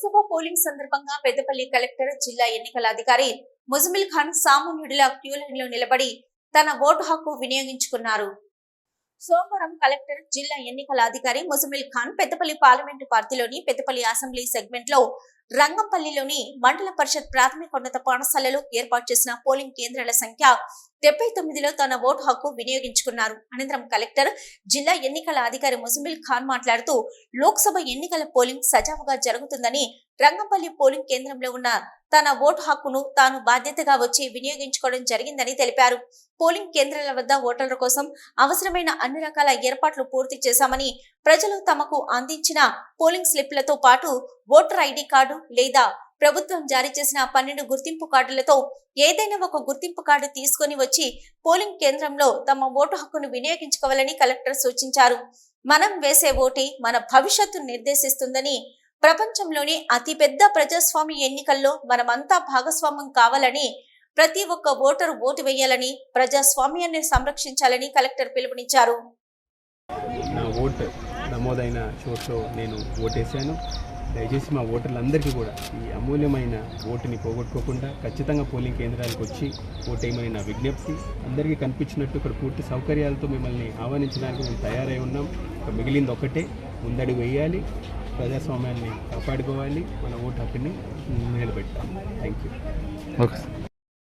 Lok Sabha polling సందర్భంగా Peddapalli collector జిల్లా ఎన్నికల అధికారి ముజమిల్ ఖాన్ సామాన్యుడిలా క్యూ లైన్లో నిలబడి తన ఓటు హక్కు వినియోగించుకున్నారు. సోమవారం కలెక్టర్ జిల్లా ఎన్నికల అధికారి ముజమిల్ ఖాన్ పెద్దపల్లి పార్లమెంటు పార్టీలోని పెద్దపల్లి అసెంబ్లీ సెగ్మెంట్లో రంగంపల్లిలోని మండల పరిషత్ ప్రాథమికోన్నత పాఠశాలలో ఏర్పాటు చేసిన పోలింగ్ కేంద్రాల సంఖ్య డెబ్బై తొమ్మిదిలో తన ఓటు హక్కు వినియోగించుకున్నారు. అనంతరం కలెక్టర్ జిల్లా ఎన్నికల అధికారి ముజమిల్ ఖాన్ మాట్లాడుతూ లోక్సభ ఎన్నికల పోలింగ్ సజావుగా జరుగుతుందని రంగంపల్లి పోలింగ్ కేంద్రంలో ఉన్న తన ఓటు హక్కును తాను బాధ్యతగా వచ్చి వినియోగించుకోవడం జరిగిందని తెలిపారు. పోలింగ్ కేంద్రాల వద్ద ఓటర్ల కోసం అవసరమైన అన్ని రకాల ఏర్పాట్లు పూర్తి చేశామని ప్రజలు తమకు అందించిన పోలింగ్ స్లిప్లతో పాటు ఓటర్ ఐడి కార్డు లేదా ప్రభుత్వం జారీ చేసిన పన్నెండు గుర్తింపు కార్డులతో ఏదైనా ఒక గుర్తింపు కార్డు తీసుకొని వచ్చి పోలింగ్ కేంద్రంలో తమ ఓటు హక్కును వినియోగించుకోవాలని కలెక్టర్ సూచించారు. మనం వేసే ఓటి మన భవిష్యత్తు నిర్దేశిస్తుందని ప్రపంచంలోనే అతిపెద్ద ప్రజాస్వామ్య ఎన్నికల్లో మనమంతా భాగస్వామ్యం కావాలని ప్రతి ఒక్క ఓటరు ఓటు వేయాలని ప్రజాస్వామ్యాన్ని సంరక్షించాలని కలెక్టర్ పిలుపునిచ్చారు. నా ఓటు నమోదైన చోట్లో నేను ఓటేశాను. దయచేసి మా ఓటర్లందరికీ కూడా ఈ అమూల్యమైన ఓటుని పోగొట్టుకోకుండా ఖచ్చితంగా పోలింగ్ కేంద్రాలకు వచ్చి ఓటేయమని నా విజ్ఞప్తి. అందరికీ కనిపించినట్టు ఇక్కడ పూర్తి సౌకర్యాలతో మిమ్మల్ని ఆహ్వానించడానికి మేము తయారై ఉన్నాం. ఇక మిగిలింది ఒకటే ముందడుగు వేయాలి ప్రజాస్వామ్యాన్ని కాపాడుకోవాలి మన ఓటు హక్కుని నిలబెట్టాలి. Thank you okay